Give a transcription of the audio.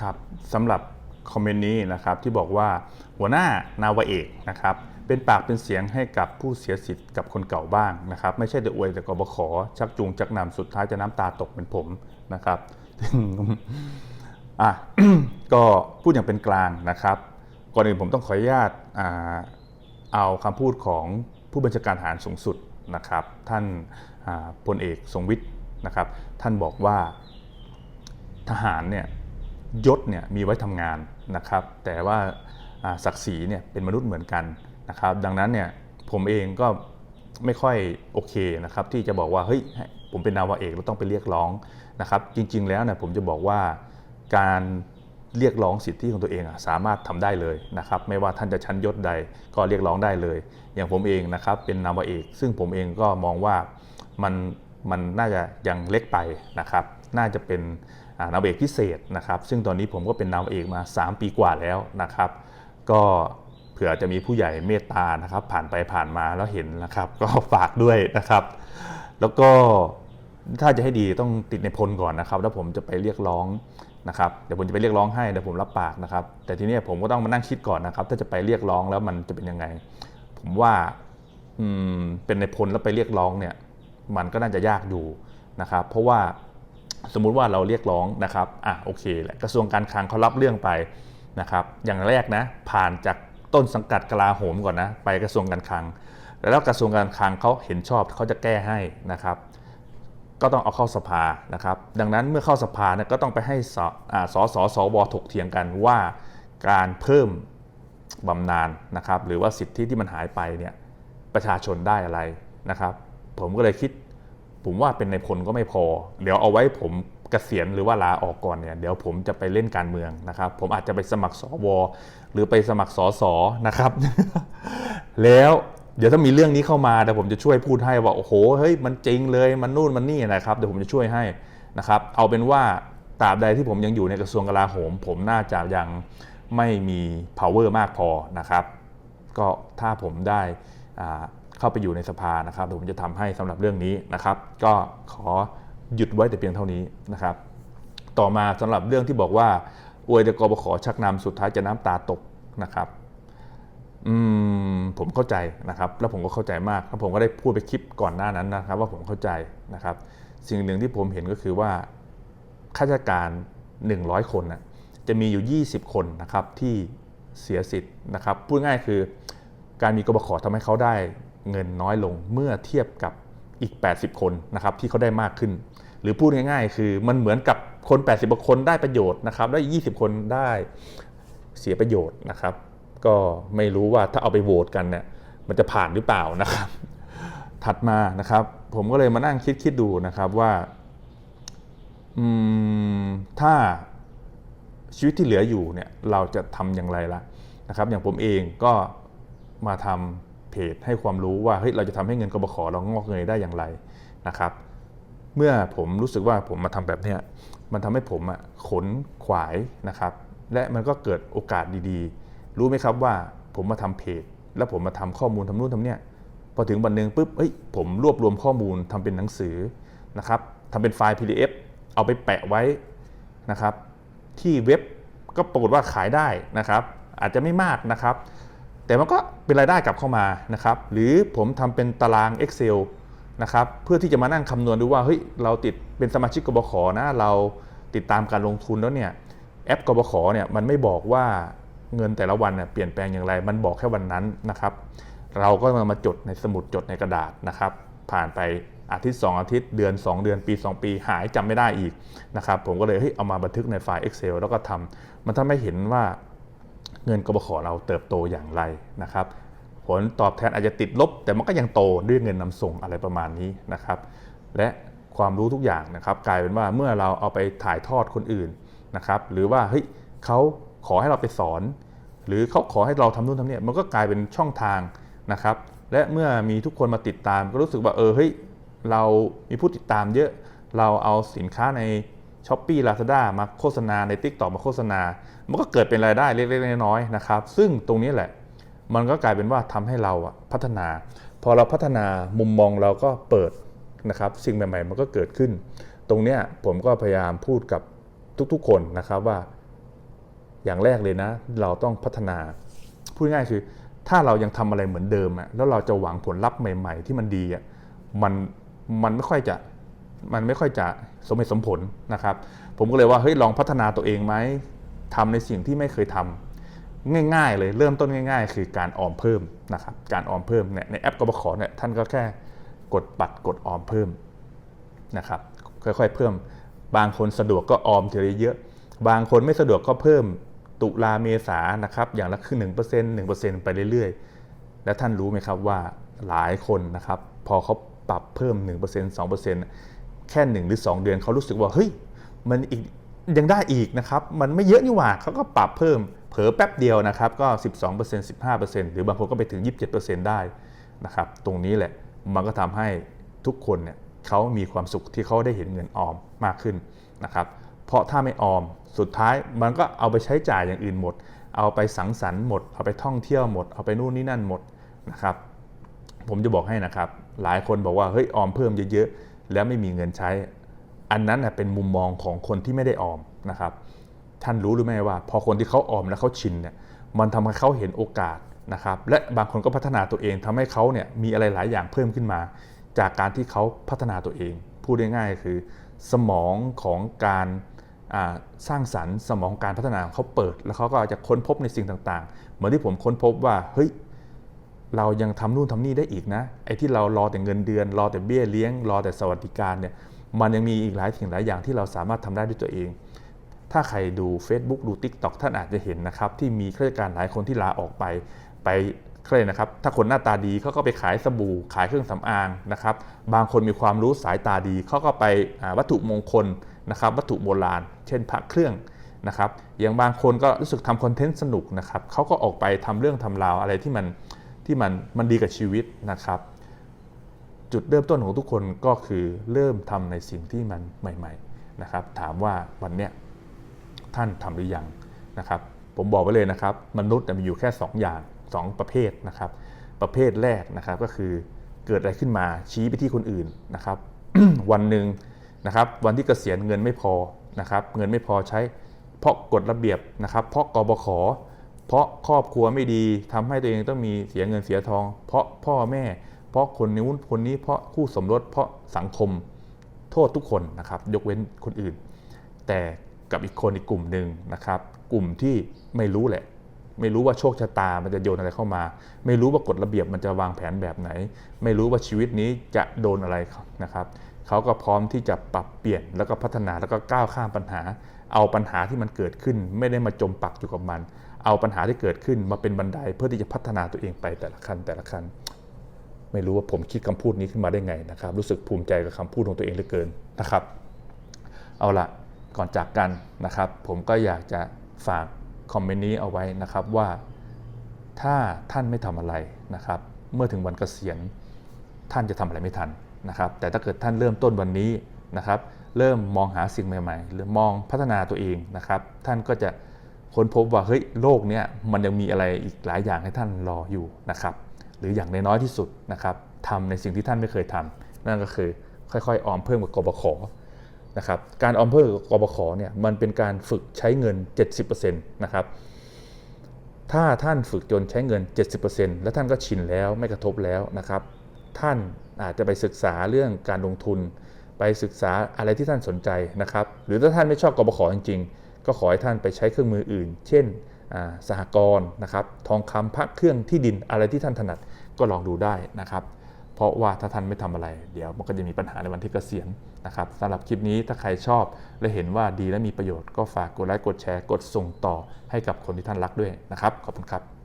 ครับสำหรับคอมเมนต์นี้นะครับที่บอกว่าหัวหน้านาวเอกนะครับเป็นปากเป็นเสียงให้กับผู้เสียสิทธิ์กับคนเก่าบ้างนะครับไม่ใช่แต่อวยแต่กบขชักจูงชักนำสุดท้ายจะน้ำตาตกเป็นผมนะครับอะก็พูดอย่างเป็นกลางนะครับ ก่อนอื่นผมต้องขออนุญาตอาเอาคำพูดของผู้บัญชาการทหารสูงสุดนะครับ ท่านาพลเอกทรงวิทย์นะครับ ท่านบอกว่าทหารเนี่ย ยศเนี่ยมีไว้ทำงานนะครับ แต่ว่าศักดิ์ศรีเนี่ยเป็นมนุษย์เหมือนกันนะครับ ดังนั้นเนี่ยผมเองก็ไม่ค่อยโอเคนะครับ ที่จะบอกว่าเฮ้ยผมเป็นนาวาเอกแล้วต้องไปเรียกร้องนะครับ จริง ๆ แล้วเนี่ยผมจะบอกว่าการเรียกร้องสิทธิของตัวเองอะสามารถทำได้เลยนะครับ ไม่ว่าท่านจะชั้นยศใดก็เรียกร้องได้เลย อย่างผมเองนะครับเป็นนาวาเอก ซึ่งผมเองก็มองว่ามันมันน่าจะยังเล็กไปนะครับ น่าจะเป็น นาวเอกพิเศษนะครับ ซึ่งตอนนี้ผมก็เป็นนาวเอกมา 3 ปีกว่าแล้วนะครับ ก็เผื่อจะมีผู้ใหญ่เมตตานะครับ ผ่านไปผ่านมาแล้วเห็นนะครับ ก็ฝากด้วยนะครับ แล้วก็ถ้าจะให้ดีต้องติดในพลก่อนนะครับ แล้วผมจะไปเรียกร้องนะครับเดี๋ยวผมจะไปเรียกร้องให้เดี๋ยวผมรับปากนะครับ แต่ทีนี้ผมก็ต้องมานั่งคิดก่อนนะครับ ถ้าจะไปเรียกร้องแล้วมันจะเป็นยังไง ผมว่าอืมเป็นในพลแล้วไปเรียกร้องเนี่ย มันก็น่าจะยากอยู่นะครับ เพราะว่า สมมุติว่าเราเรียกร้องนะครับอะโอเคแหละกระทรวงการคลังเขารับเรื่องไปนะครับ อย่างแรกนะผ่านจากต้นสังกัดกลาโหมก่อนนะไปกระทรวงการคลัง แล้วกระทรวงการคลังเขาเห็นชอบเขาจะแก้ให้นะครับก็ต้องเอาเข้าสภานะครับ ดังนั้นเมื่อเข้าสภาเนี่ยก็ต้องไปให้สอสสสวถกเถียงกันว่าการเพิ่มบำนาญนะครับ หรือว่าสิทธิที่มันหายไปเนี่ยประชาชนได้อะไรนะครับ ผมก็เลยคิด ผมว่าเป็นในพลก็ไม่พอ เดี๋ยวเอาไว้ผมเกษียณหรือว่าลาออกก่อนเนี่ยเดี๋ยวผมจะไปเล่นการเมืองนะครับ ผมอาจจะไปสมัครสวหรือไปสมัครสสนะครับ แล้วเดี๋ยวถ้ามีเรื่องนี้เข้ามาเดี๋ยวผมจะช่วยพูดให้ว่าโอ้โหเฮ้ยมันจริงเลยมันนู่นมันนี่นะครับเดี๋ยวผมจะช่วยให้นะครับ เอาเป็นว่าตราบใดที่ผมยังอยู่ในกระทรวงกลาโหม ผมน่าจะยังไม่มี power มากพอนะครับ ก็ถ้าผมได้อ่า เข้าไปอยู่ในสภานะครับเดี๋ยวผมจะทำให้สำหรับเรื่องนี้นะครับ ก็ขอหยุดไว้แต่เพียงเท่านี้นะครับ ต่อมาสำหรับเรื่องที่บอกว่าอวยแต่กบขชักนำสุดท้ายจะน้ำตาตกนะครับอืมผมเข้าใจนะครับ แล้วผมก็เข้าใจมากแล้วผมก็ได้พูดไปคลิปก่อนหน้านั้นนะครับ ว่าผมเข้าใจนะครับ สิ่งหนึ่งที่ผมเห็นก็คือว่าข้าราชการ 100 คนนะจะมีอยู่ 20 คนนะครับที่เสียสิทธิ์นะครับพูดง่ายคือการมีกบขทำให้เขาได้ เงินน้อยลงเมื่อเทียบกับอีก 80 คนนะครับที่เขาได้มากขึ้น หรือพูดง่ายๆ คือมันเหมือนกับคน 80 คนได้ประโยชน์นะครับได้ 20 คนได้เสียประโยชน์นะครับ ก็ไม่รู้ว่าถ้าเอาไปโหวตกันเนี่ยมันจะผ่านหรือเปล่านะครับ ถัดมานะครับ ผมก็เลยมานั่งคิดคิดดูนะครับว่าอืมถ้าชีวิตที่เหลืออยู่เนี่ยเราจะทำอย่างไรละนะครับ อย่างผมเองก็มาทำ เพจให้ความรู้ว่าเฮ้ยเราจะทำให้เงินกบขเรางอกเงยได้อย่างไรนะครับ เมื่อผมรู้สึกว่าผมมาทำแบบเนี้ยมันทำให้ผมอะขนขวายนะครับ และมันก็เกิดโอกาสดีๆ รู้ไหมครับว่าผมมาทำเพจ แล้วผมมาทำข้อมูลทำนู่นทำเนี่ยพอถึงวันหนึ่งปุ๊บเอ้ยผมรวบรวมข้อมูลทำเป็นหนังสือนะครับทำเป็นไฟล์ PDF เอาไปแปะไว้นะครับ ที่เว็บก็ปรากฏว่าขายได้นะครับ อาจจะไม่มากนะครับ แต่มันก็เป็นรายได้กลับเข้ามานะครับหรือผมทำเป็นตาราง Excel นะครับเพื่อที่จะมานั่งคำนวณดูว่าเฮ้ยเราติดเป็นสมาชิกกบขนะเราติดตามการลงทุนแล้วเนี่ยแอปกบขเนี่ยมันไม่บอกว่าเงินแต่ละวันเนี่ยเปลี่ยนแปลงอย่างไร มันบอกแค่วันนั้นนะครับ เราก็มาจดในสมุดจดในกระดาษนะครับ ผ่านไปอาทิตย์ 2 อาทิตย์เดือน 2 เดือนปี 2 ปีหายจำไม่ได้อีกนะครับผมก็เลยเฮ้ยเอามาบันทึกในไฟล์ Excel แล้วก็ทำมันทำให้เห็นว่า เงินกบขเราเติบโตอย่างไรนะครับผลตอบแทนอาจจะติดลบ แต่มันก็ยังโตด้วยเงินนำส่งอะไรประมาณนี้นะครับและความรู้ทุกอย่างนะครับกลายเป็นว่าเมื่อเราเอาไปถ่ายทอดคนอื่นนะครับหรือว่าเฮ้ยเขาขอให้เราไปสอน หรือเขาขอให้เราทำนู่นทำนี่มันก็กลายเป็นช่องทางนะครับและเมื่อมีทุกคนมาติดตามก็รู้สึกว่าเออเฮ้ยเรามีผู้ติดตามเยอะเราเอาสินค้าใน ช้อปปี้ลาซาด้ามาโฆษณาใน t ิ k t o k มาโฆษณา มันก็เกิดเป็นรายได้เล็กๆน้อยๆนะครับ ซึ่งตรงนี้แหละ มันก็กลายเป็นว่าทำให้เราอะพัฒนา พอเราพัฒนามุมมองเราก็เปิดนะครับ สิ่งใหม่ๆ มันก็เกิดขึ้น ตรงนี้ผมก็พยายามพูดกับทุกๆคนนะครับว่า อย่างแรกเลยนะ เราต้องพัฒนา พูดง่ายๆคือ ถ้าเรายังทำอะไรเหมือนเดิมอะแล้วเราจะหวังผลลัพธ์ใหม่ ๆ ที่มันดีอะมันมันไม่ค่อยจะ มันไม่ค่อยจะสมเหตุสมผลนะครับ ผมก็เลยว่าเฮ้ยลองพัฒนาตัวเองไหมทำในสิ่งที่ไม่เคยทำง่าย ๆ เลยเริ่มต้นง่าย ๆ คือการออมเพิ่มนะครับการออมเพิ่มเนี่ยในแอปกบขเนี่ยท่านก็แค่กดบัตรกดออมเพิ่มนะครับค่อยๆเพิ่ม บางคนสะดวกก็ออมทีละเยอะ บางคนไม่สะดวกก็เพิ่มตุลาเมษานะครับอย่างละครึ่งหนึ่งเปอร์เซ็นต์หนึ่งเปอร์เซ็นต์ไปเรื่อยๆ แล้วท่านรู้ไหมครับว่าหลายคนนะครับพอเขาปรับเพิ่ม1% 2% แค่ 1 หรือ 2 เดือนเขารู้สึกว่าเฮ้ยมันอีกยังได้อีกนะครับ มันไม่เยอะนี่หว่าเขาก็ปรับเพิ่ม เผลอแป๊บเดียวนะครับ ก็ 12% 15%หรือบางคนก็ไปถึง 27%ได้นะครับ ตรงนี้แหละมันก็ทำให้ทุกคนเนี่ยเขามีความสุขที่เขาได้เห็นเงินออมมากขึ้นนะครับ เพราะถ้าไม่ออมสุดท้ายมันก็เอาไปใช้จ่ายอย่างอื่นหมด เอาไปสังสรรค์หมด เอาไปท่องเที่ยวหมด เอาไปนู่นนี่นั่นหมดนะครับ ผมจะบอกให้นะครับ หลายคนบอกว่าเฮ้ยออมเพิ่มเยอะๆ แล้วไม่มีเงินใช้ อันนั้นเป็นมุมมองของคนที่ไม่ได้ออมนะครับ ท่านรู้หรือไม่ว่า พอคนที่เขาออมแล้วเขาชินเนี่ยมันทำให้เขาเห็นโอกาสนะครับ และบางคนก็พัฒนาตัวเองทำให้เขาเนี่ยมีอะไรหลายอย่างเพิ่มขึ้นมา จากการที่เขาพัฒนาตัวเอง พูดง่ายๆคือ สมองของการสร้างสรรค์สมองการพัฒนาของเขาเปิด แล้วเขาก็จะค้นพบในสิ่งต่างๆ เหมือนที่ผมค้นพบว่าเฮ้ย เรายังทำนู่นทำนี่ได้อีกนะไอ้ที่เรารอแต่เงินเดือน รอแต่เบี้ยเลี้ยง รอแต่สวัสดิการเนี่ยมันยังมีอีกหลายสิ่งหลายอย่างที่เราสามารถทำได้ด้วยตัวเอง ถ้าใครดู Facebook ดู TikTok ท่านอาจจะเห็นนะครับ ที่มีข้าราชการหลายคนที่ลาออกไปไปเคยนะครับ ถ้าคนหน้าตาดีเขาก็ไปขายสบู่ ขายเครื่องสำอางนะครับ บางคนมีความรู้สายตาดีเขาก็ไปวัตถุมงคลนะครับ วัตถุโบราณ เช่นพระเครื่องนะครับ อย่างบางคนก็รู้สึกทำคอนเทนต์สนุกนะครับเขาก็ออกไปทำเรื่องทำราวอะไรที่มัน ที่มันมันดีกับชีวิตนะครับ จุดเริ่มต้นของทุกคนก็คือเริ่มทำในสิ่งที่มันใหม่ ๆนะครับ ถามว่าวันเนี้ยท่านทำหรือยังนะครับ ผมบอกไว้เลยนะครับ มนุษย์มีอยู่แค่ 2 อย่าง 2 ประเภทนะครับ ประเภทแรกนะครับก็คือเกิดอะไรขึ้นมาชี้ไปที่คนอื่นนะครับ วันหนึ่งนะครับวันที่เกษียณเงินไม่พอนะครับ เงินไม่พอใช้เพราะกฎระเบียบนะครับ เพราะกบข เพราะครอบครัวไม่ดีทำให้ตัวเองต้องมีเสียเงินเสียทอง เพราะพ่อแม่ เพราะคนนู้นคนนี้เพราะคู่สมรสเพราะสังคมโทษทุกคนนะครับ ยกเว้นคนอื่น แต่กับอีกคนอีกกลุ่มหนึ่งนะครับ กลุ่มที่ไม่รู้แหละ ไม่รู้ว่าโชคชะตามันจะโยนอะไรเข้ามา ไม่รู้ว่ากฎระเบียบมันจะวางแผนแบบไหน ไม่รู้ว่าชีวิตนี้จะโดนอะไรนะครับเขาก็พร้อมที่จะปรับเปลี่ยนแล้วก็พัฒนาแล้วก็ก้าวข้ามปัญหา เอาปัญหาที่มันเกิดขึ้น ไม่ได้มาจมปักอยู่กับมัน เอาปัญหาที่เกิดขึ้นมาเป็นบันไดเพื่อที่จะพัฒนาตัวเองไปแต่ละขั้นแต่ละขั้นไม่รู้ว่าผมคิดคำพูดนี้ขึ้นมาได้ไงนะครับ รู้สึกภูมิใจกับคำพูดของตัวเองเหลือเกินนะครับ เอาละก่อนจากกันนะครับ ผมก็อยากจะฝากคอมเมนต์นี้เอาไว้นะครับว่าถ้าท่านไม่ทำอะไรนะครับ เมื่อถึงวันเกษียณท่านจะทำอะไรไม่ทันนะครับ แต่ถ้าเกิดท่านเริ่มต้นวันนี้นะครับ เริ่มมองหาสิ่งใหม่ๆ หรือมองพัฒนาตัวเองนะครับ ท่านก็จะ ค้นพบว่าเฮ้ยโลกเนี้ยมันยังมีอะไรอีกหลายอย่างให้ท่านรออยู่นะครับ หรืออย่างน้อยที่สุดนะครับทำในสิ่งที่ท่านไม่เคยทำนั่นก็คือค่อยๆ ออมเพิ่มกับกบขนะครับการออมเพิ่มกับกบขเนี่ยมันเป็นการฝึกใช้เงิน 70%นะครับถ้าท่านฝึกจนใช้เงิน 70%แล้วท่านก็ชินแล้วไม่กระทบแล้วนะครับ ท่านอาจจะไปศึกษาเรื่องการลงทุน ไปศึกษาอะไรที่ท่านสนใจนะครับ หรือถ้าท่านไม่ชอบกบขจริงๆ ก็ขอให้ท่านไปใช้เครื่องมืออื่น เช่นอ่าสหกรณ์นะครับ ทองคำพระเครื่องที่ดินอะไรที่ท่านถนัดก็ลองดูได้นะครับ เพราะว่าถ้าท่านไม่ทำอะไร เดี๋ยวมันก็จะมีปัญหาในวันที่เกษียณนะครับสำหรับคลิปนี้ถ้าใครชอบ และเห็นว่าดีและมีประโยชน์ก็ฝากกดไลค์กดแชร์ กดส่งต่อให้กับคนที่ท่านรักด้วยนะครับ ขอบคุณครับ